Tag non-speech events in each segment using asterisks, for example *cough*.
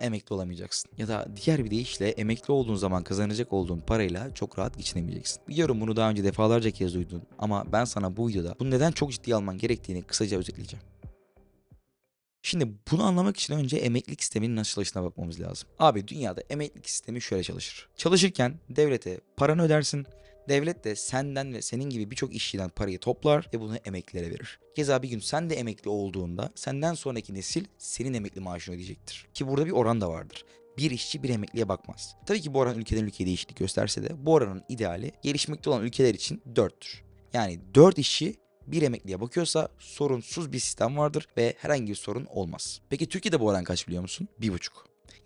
emekli olamayacaksın. Ya da diğer bir deyişle emekli olduğun zaman kazanacak olduğun parayla çok rahat geçinemeyeceksin. Biliyorum bunu daha önce defalarca kez duydun ama ben sana bu videoda bunu neden çok ciddiye alman gerektiğini kısaca özetleyeceğim. Şimdi bunu anlamak için önce emeklilik sisteminin nasıl çalıştığına bakmamız lazım. Abi dünyada emeklilik sistemi şöyle çalışır. Çalışırken devlete paranı ödersin. Devlet de senden ve senin gibi birçok işçiden parayı toplar ve bunu emeklilere verir. Keza bir gün sen de emekli olduğunda senden sonraki nesil senin emekli maaşını ödeyecektir. Ki burada bir oran da vardır. Bir işçi bir emekliye bakmaz. Tabii ki bu oran ülkeden ülkeye değişiklik gösterse de bu oranın ideali gelişmekte olan ülkeler için 4'tür. Yani 4 işçi bir emekliye bakıyorsa sorunsuz bir sistem vardır ve herhangi bir sorun olmaz. Peki Türkiye'de bu oran kaç biliyor musun? 1,5.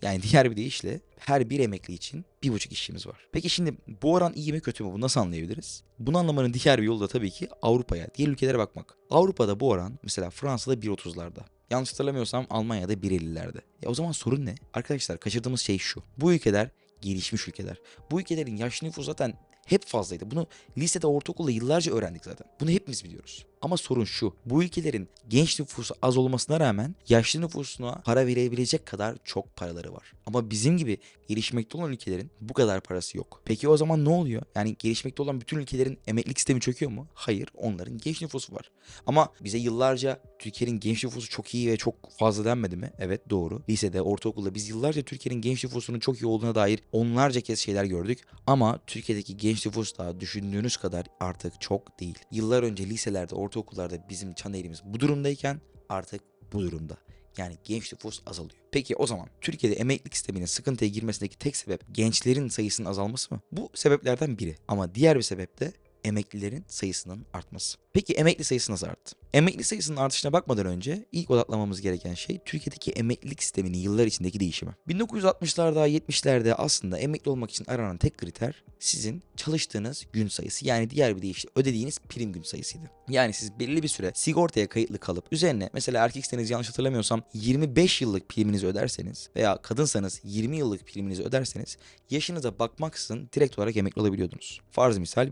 Yani diğer bir deyişle her bir emekli için bir buçuk işçimiz var. Peki şimdi bu oran iyi mi kötü mü bunu nasıl anlayabiliriz? Bunu anlamanın diğer bir yolu da tabii ki Avrupa'ya, diğer ülkelere bakmak. Avrupa'da bu oran mesela Fransa'da 1.30'larda. Yanlış hatırlamıyorsam Almanya'da 1.50'lerde. Ya o zaman sorun ne? Arkadaşlar kaçırdığımız şey şu. Bu ülkeler gelişmiş ülkeler. Bu ülkelerin yaşlı nüfusu zaten hep fazlaydı. Bunu lisede, ortaokulda yıllarca öğrendik zaten. Bunu hepimiz biliyoruz. Ama sorun şu. Bu ülkelerin genç nüfusu az olmasına rağmen yaşlı nüfusuna para verebilecek kadar çok paraları var. Ama bizim gibi gelişmekte olan ülkelerin bu kadar parası yok. Peki o zaman ne oluyor? Yani gelişmekte olan bütün ülkelerin emeklilik sistemi çöküyor mu? Hayır. Onların genç nüfusu var. Ama bize yıllarca Türkiye'nin genç nüfusu çok iyi ve çok fazla denmedi mi? Evet doğru. Lisede, ortaokulda biz yıllarca Türkiye'nin genç nüfusunun çok iyi olduğuna dair onlarca kez şeyler gördük. Ama Türkiye'deki genç nüfus da düşündüğünüz kadar artık çok değil. Yıllar önce liselerde, ortaokullarda bizim çan eğrimiz bu durumdayken artık bu durumda. Yani genç nüfus azalıyor. Peki o zaman Türkiye'de emeklilik sisteminin sıkıntıya girmesindeki tek sebep gençlerin sayısının azalması mı? Bu sebeplerden biri. Ama diğer bir sebep de emeklilerin sayısının artması. Peki emekli sayısı nasıl arttı? Emekli sayısının artışına bakmadan önce ilk odaklamamız gereken şey Türkiye'deki emeklilik sisteminin yıllar içindeki değişimi. 1960'larda 70'lerde aslında emekli olmak için aranan tek kriter sizin çalıştığınız gün sayısı yani diğer bir deyişle ödediğiniz prim gün sayısıydı. Yani siz belli bir süre sigortaya kayıtlı kalıp üzerine mesela erkekseniz yanlış hatırlamıyorsam 25 yıllık priminizi öderseniz veya kadınsanız 20 yıllık priminizi öderseniz yaşınıza bakmaksızın direkt olarak emekli olabiliyordunuz. Farz misal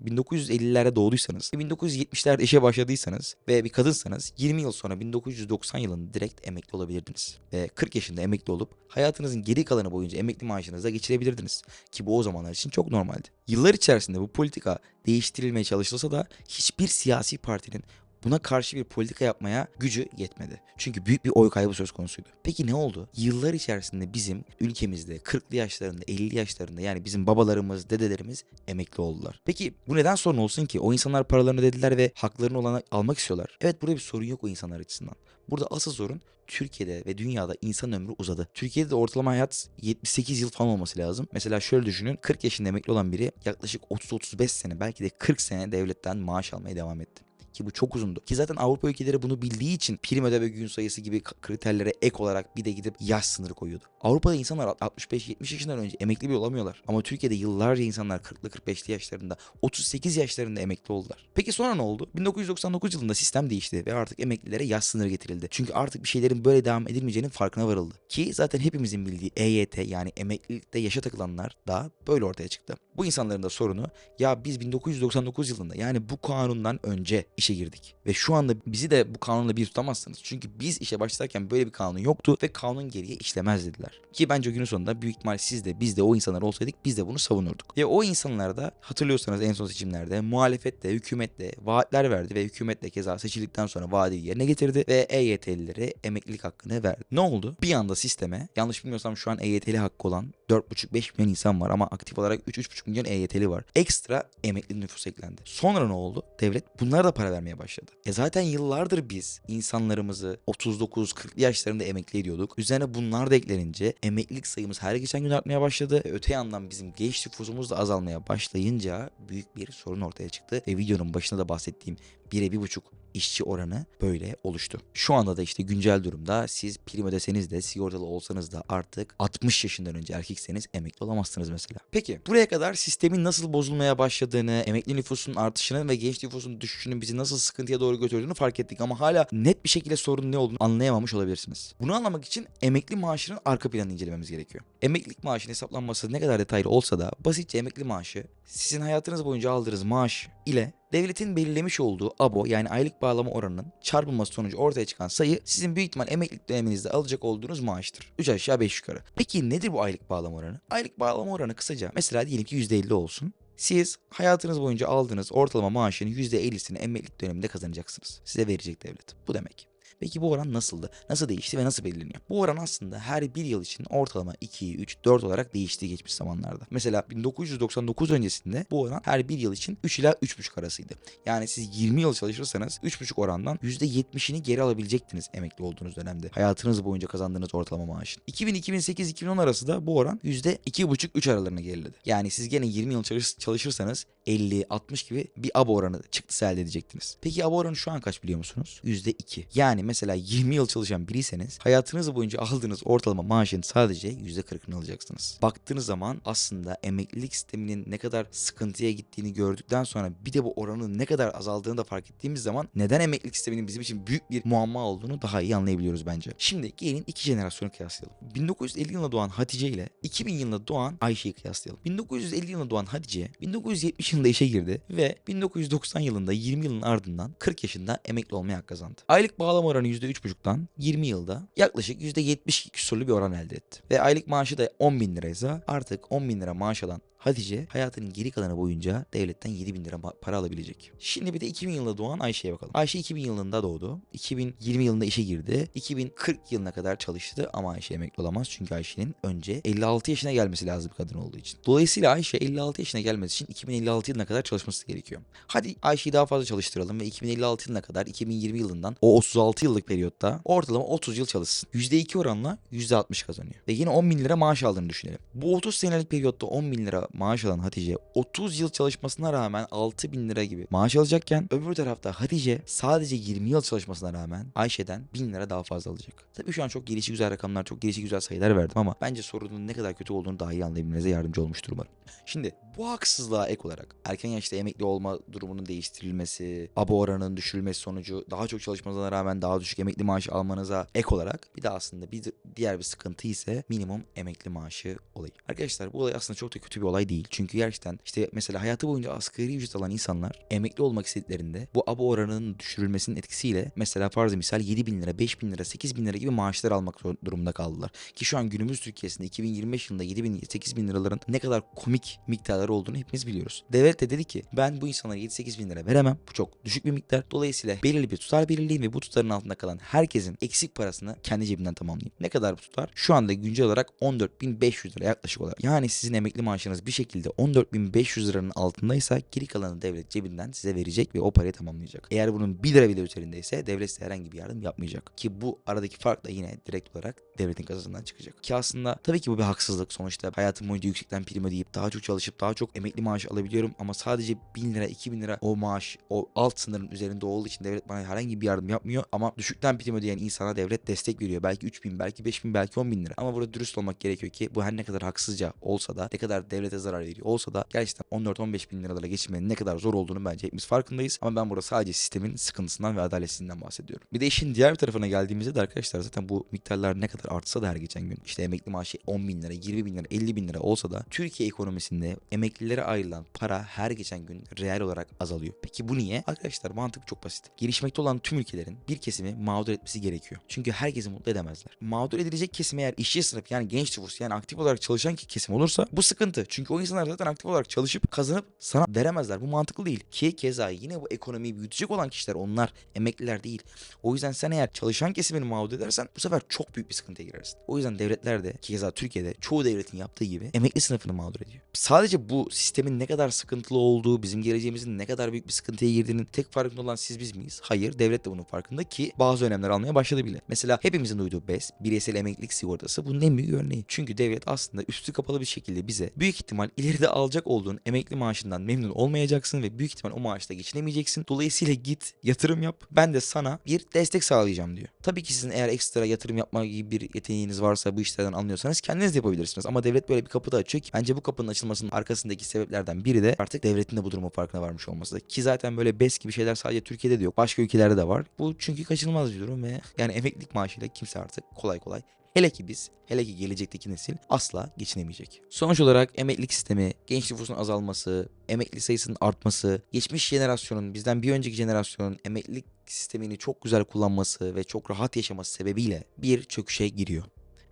1950'lerde doğduysanız 1970'lerde işe başladıysanız ve bir kadınsanız 20 yıl sonra 1990 yılında direkt emekli olabilirdiniz. Ve 40 yaşında emekli olup hayatınızın geri kalanı boyunca emekli maaşınızla geçirebilirdiniz. Ki bu o zamanlar için çok normaldi. Yıllar içerisinde bu politika değiştirilmeye çalışılsa da hiçbir siyasi partinin buna karşı bir politika yapmaya gücü yetmedi. Çünkü büyük bir oy kaybı söz konusuydu. Peki ne oldu? Yıllar içerisinde bizim ülkemizde 40'lı yaşlarında, 50'li yaşlarında yani bizim babalarımız, dedelerimiz emekli oldular. Peki bu neden sorun olsun ki? O insanlar paralarını ödediler ve haklarını olana almak istiyorlar. Evet burada bir sorun yok o insanlar açısından. Burada asıl sorun Türkiye'de ve dünyada insan ömrü uzadı. Türkiye'de de ortalama hayat 78 yıl falan olması lazım. Mesela şöyle düşünün 40 yaşında emekli olan biri yaklaşık 30-35 sene belki de 40 sene devletten maaş almaya devam etti ki bu çok uzundu. Ki zaten Avrupa ülkeleri bunu bildiği için prim ödeme gün sayısı gibi kriterlere ek olarak bir de gidip yaş sınırı koyuyordu. Avrupa'da insanlar 65-70 yaşından önce emekli bile olamıyorlar. Ama Türkiye'de yıllarca insanlar 40'lı 45'li yaşlarında 38 yaşlarında emekli oldular. Peki sonra ne oldu? 1999 yılında sistem değişti ve artık emeklilere yaş sınırı getirildi. Çünkü artık bir şeylerin böyle devam edilmeyeceğinin farkına varıldı. Ki zaten hepimizin bildiği EYT yani emeklilikte yaşa takılanlar da böyle ortaya çıktı. Bu insanların da sorunu ya biz 1999 yılında yani bu kanundan önce işe girdik. Ve şu anda bizi de bu kanunla bir tutamazsınız. Çünkü biz işe başlarken böyle bir kanun yoktu ve kanun geriye işlemez dediler. Ki bence günün sonunda büyük ihtimal siz de biz de o insanlar olsaydık biz de bunu savunurduk. Ve o insanlar da hatırlıyorsanız en son seçimlerde muhalefetle, hükümetle vaatler verdi ve hükümetle keza seçildikten sonra vaadi yerine getirdi ve EYT'lilere emeklilik hakkını verdi. Ne oldu? Bir anda sisteme yanlış bilmiyorsam şu an EYT'li hakkı olan 4,5-5 milyon insan var ama aktif olarak 3-3,5 milyon EYT'li var. Ekstra emekli nüfus eklendi. Sonra ne oldu? Devlet bunlara da para vermeye başladı. E zaten yıllardır biz insanlarımızı 39-40 yaşlarında emekli ediyorduk. Üzerine bunlar da eklenince emeklilik sayımız her geçen gün artmaya başladı. E öte yandan bizim genç nüfusumuz da azalmaya başlayınca büyük bir sorun ortaya çıktı. Ve videonun başında da bahsettiğim 1'e 1,5 işçi oranı böyle oluştu. Şu anda da işte güncel durumda siz prim ödeseniz de sigortalı olsanız da artık 60 yaşından önce erkekseniz emekli olamazsınız mesela. Peki buraya kadar sistemin nasıl bozulmaya başladığını, emekli nüfusun artışının ve genç nüfusun düşüşünün bizi nasıl sıkıntıya doğru götürdüğünü fark ettik ama hala net bir şekilde sorunun ne olduğunu anlayamamış olabilirsiniz. Bunu anlamak için emekli maaşının arka planını incelememiz gerekiyor. Emeklilik maaşının hesaplanması ne kadar detaylı olsa da basitçe emekli maaşı sizin hayatınız boyunca aldığınız maaş ile Devletin belirlemiş olduğu abo yani aylık bağlama oranının çarpılması sonucu ortaya çıkan sayı sizin büyük ihtimal emeklilik döneminizde alacak olduğunuz maaştır. 3 aşağı 5 yukarı. Peki nedir bu aylık bağlama oranı? Aylık bağlama oranı kısaca mesela diyelim ki %50 olsun. Siz hayatınız boyunca aldığınız ortalama maaşın %50'sini emeklilik döneminde kazanacaksınız. Size verecek devlet. Bu demek. Peki bu oran nasıldı? Nasıl değişti ve nasıl belirleniyor? Bu oran aslında her bir yıl için ortalama 2, 3, 4 olarak değiştiği geçmiş zamanlarda. Mesela 1999 öncesinde bu oran her bir yıl için 3 ila 3,5 arasıydı. Yani siz 20 yıl çalışırsanız 3,5 orandan %70'ini geri alabilecektiniz emekli olduğunuz dönemde. Hayatınız boyunca kazandığınız ortalama maaşın. 2000-2008-2010 arası da bu oran %2,5-3 aralarına geriledi. Yani siz gene 20 yıl çalış- çalışırsanız 50-60 gibi bir abo oranı çıktısı elde edecektiniz. Peki abo oranı şu an kaç biliyor musunuz? %2. Yani mesela 20 yıl çalışan biriyseniz hayatınız boyunca aldığınız ortalama maaşın sadece %40'ını alacaksınız. Baktığınız zaman aslında emeklilik sisteminin ne kadar sıkıntıya gittiğini gördükten sonra bir de bu oranın ne kadar azaldığını da fark ettiğimiz zaman neden emeklilik sisteminin bizim için büyük bir muamma olduğunu daha iyi anlayabiliyoruz bence. Şimdi gelin iki jenerasyonu kıyaslayalım. 1950 yılında doğan Hatice ile 2000 yılında doğan Ayşe'yi kıyaslayalım. 1950 yılında doğan Hatice 1970 yılında işe girdi ve 1990 yılında 20 yılın ardından 40 yaşında emekli olmaya hak kazandı. Aylık bağlama oranı %3,5'tan 20 yılda yaklaşık %70 küsurlu bir oran elde etti. Ve aylık maaşı da 10 bin liraysa artık 10 bin lira maaş alan Hatice hayatının geri kalanı boyunca devletten 7 bin lira ma- para alabilecek. Şimdi bir de 2000 yılında doğan Ayşe'ye bakalım. Ayşe 2000 yılında doğdu. 2020 yılında işe girdi. 2040 yılına kadar çalıştı ama Ayşe emekli olamaz. Çünkü Ayşe'nin önce 56 yaşına gelmesi lazım kadın olduğu için. Dolayısıyla Ayşe 56 yaşına gelmesi için 2056 yılına kadar çalışması gerekiyor. Hadi Ayşe'yi daha fazla çalıştıralım ve 2056 yılına kadar 2020 yılından o 36 yıllık periyotta ortalama 30 yıl çalışsın. %2 oranla %60 kazanıyor. Ve yine 10 bin lira maaş aldığını düşünelim. Bu 30 senelik periyotta 10 bin lira maaş alan Hatice 30 yıl çalışmasına rağmen 6 bin lira gibi maaş alacakken öbür tarafta Hatice sadece 20 yıl çalışmasına rağmen Ayşe'den 1000 lira daha fazla alacak. Tabii şu an çok gelişi güzel rakamlar, çok gelişi güzel sayılar verdim ama bence sorunun ne kadar kötü olduğunu daha iyi anlayabilmenize yardımcı olmuştur umarım. Şimdi bu haksızlığa ek olarak erken yaşta emekli olma durumunun değiştirilmesi, abo oranının düşürülmesi sonucu daha çok çalışmanıza rağmen daha düşük emekli maaşı almanıza ek olarak bir de aslında bir diğer bir sıkıntı ise minimum emekli maaşı olayı. Arkadaşlar bu olay aslında çok da kötü bir olay değil. Çünkü gerçekten işte mesela hayatı boyunca asgari ücret alan insanlar emekli olmak istediklerinde bu abo oranının düşürülmesinin etkisiyle mesela farz misal 7 bin lira, 5 bin lira, 8 bin lira gibi maaşlar almak durumunda kaldılar. Ki şu an günümüz Türkiye'sinde 2025 yılında 7 bin, 8 bin liraların ne kadar komik miktarları olduğunu hepimiz biliyoruz. Devlet de dedi ki ben bu insanlara 7-8 bin lira veremem. Bu çok düşük bir miktar. Dolayısıyla belirli bir tutar belirleyin ve bu tutarın altında kalan herkesin eksik parasını kendi cebinden tamamlayın. Ne kadar bu tutar? Şu anda güncel olarak 14.500 lira yaklaşık olarak. Yani sizin emekli maaşınız bir şekilde 14.500 liranın altındaysa geri kalanı devlet cebinden size verecek ve o parayı tamamlayacak. Eğer bunun 1 lira bile üzerindeyse devlet size herhangi bir yardım yapmayacak. Ki bu aradaki fark da yine direkt olarak devletin kasasından çıkacak. Ki aslında tabii ki bu bir haksızlık. Sonuçta hayatım boyunca yüksekten prim ödeyip daha çok çalışıp daha çok emekli maaş alabiliyorum ama sadece 1000 lira 2000 lira o maaş o alt sınırın üzerinde olduğu için devlet bana herhangi bir yardım yapmıyor ama düşükten prim ödeyen insana devlet destek veriyor. Belki 3000 belki 5000 belki 10 bin lira. Ama burada dürüst olmak gerekiyor ki bu her ne kadar haksızca olsa da ne kadar devlete zarar veriyor olsa da gerçekten 14-15 bin liralara geçirmenin ne kadar zor olduğunu bence hepimiz farkındayız. Ama ben burada sadece sistemin sıkıntısından ve adaletsizliğinden bahsediyorum. Bir de işin diğer bir tarafına geldiğimizde de arkadaşlar zaten bu miktarlar ne kadar artsa da her geçen gün işte emekli maaşı 10 bin lira, 20 bin lira, 50 bin lira olsa da Türkiye ekonomisinde emeklilere ayrılan para her geçen gün reel olarak azalıyor. Peki bu niye? Arkadaşlar mantık çok basit. Gelişmekte olan tüm ülkelerin bir kesimi mağdur etmesi gerekiyor. Çünkü herkesi mutlu edemezler. Mağdur edilecek kesim eğer işçi sınıf yani genç nüfus yani aktif olarak çalışan ki kesim olursa bu sıkıntı. Çünkü o insanlar zaten aktif olarak çalışıp kazanıp sana veremezler. Bu mantıklı değil. Ki keza yine bu ekonomiyi büyütecek olan kişiler onlar emekliler değil. O yüzden sen eğer çalışan kesimini mağdur edersen bu sefer çok büyük bir sıkıntıya girersin. O yüzden devletler de ki keza Türkiye'de çoğu devletin yaptığı gibi emekli sınıfını mağdur ediyor. Sadece bu sistemin ne kadar sıkıntılı olduğu, bizim geleceğimizin ne kadar büyük bir sıkıntıya girdiğinin tek farkında olan siz biz miyiz? Hayır, devlet de bunun farkında ki bazı önemler almaya başladı bile. Mesela hepimizin duyduğu BES, bireysel emeklilik sigortası bunun en büyük örneği. Çünkü devlet aslında üstü kapalı bir şekilde bize büyük ihtimal ileride alacak olduğun emekli maaşından memnun olmayacaksın ve büyük ihtimal o maaşla geçinemeyeceksin. Dolayısıyla git yatırım yap. Ben de sana bir destek sağlayacağım diyor. Tabii ki sizin eğer ekstra yatırım yapma gibi bir yeteneğiniz varsa bu işlerden anlıyorsanız kendiniz de yapabilirsiniz. Ama devlet böyle bir kapı da açıyor ki bence bu kapının açılmasının arkasındaki sebeplerden biri de artık devletin de bu durumun farkına varmış olması. Ki zaten böyle BES gibi şeyler sadece Türkiye'de de yok. Başka ülkelerde de var. Bu çünkü kaçınılmaz bir durum ve yani emeklilik maaşıyla kimse artık kolay kolay hele ki biz, hele ki gelecekteki nesil asla geçinemeyecek. Sonuç olarak emeklilik sistemi, genç nüfusun azalması, emekli sayısının artması, geçmiş jenerasyonun, bizden bir önceki jenerasyonun emeklilik sistemini çok güzel kullanması ve çok rahat yaşaması sebebiyle bir çöküşe giriyor.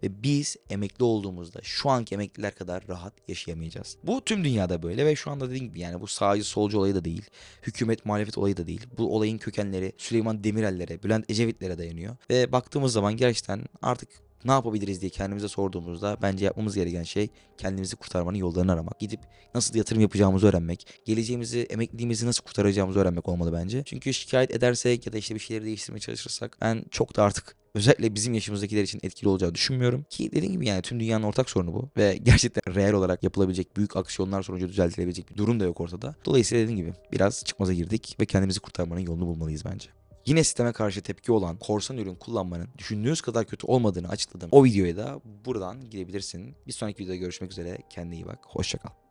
Ve biz emekli olduğumuzda şu anki emekliler kadar rahat yaşayamayacağız. Bu tüm dünyada böyle ve şu anda dediğim gibi yani bu sağcı solcu olayı da değil. Hükümet muhalefet olayı da değil. Bu olayın kökenleri Süleyman Demirel'lere, Bülent Ecevit'lere dayanıyor. Ve baktığımız zaman gerçekten artık ne yapabiliriz diye kendimize sorduğumuzda bence yapmamız gereken şey kendimizi kurtarmanın yollarını aramak. Gidip nasıl yatırım yapacağımızı öğrenmek. Geleceğimizi, emekliliğimizi nasıl kurtaracağımızı öğrenmek olmalı bence. Çünkü şikayet edersek ya da işte bir şeyleri değiştirmeye çalışırsak ben çok da artık özellikle bizim yaşımızdakiler için etkili olacağını düşünmüyorum. Ki dediğim gibi yani tüm dünyanın ortak sorunu bu. Ve *laughs* gerçekten reel olarak yapılabilecek büyük aksiyonlar sonucu düzeltilebilecek bir durum da yok ortada. Dolayısıyla dediğim gibi biraz çıkmaza girdik ve kendimizi kurtarmanın yolunu bulmalıyız bence. Yine sisteme karşı tepki olan korsan ürün kullanmanın düşündüğünüz kadar kötü olmadığını açıkladım. O videoya da buradan gidebilirsin. Bir sonraki videoda görüşmek üzere. Kendine iyi bak. Hoşçakal.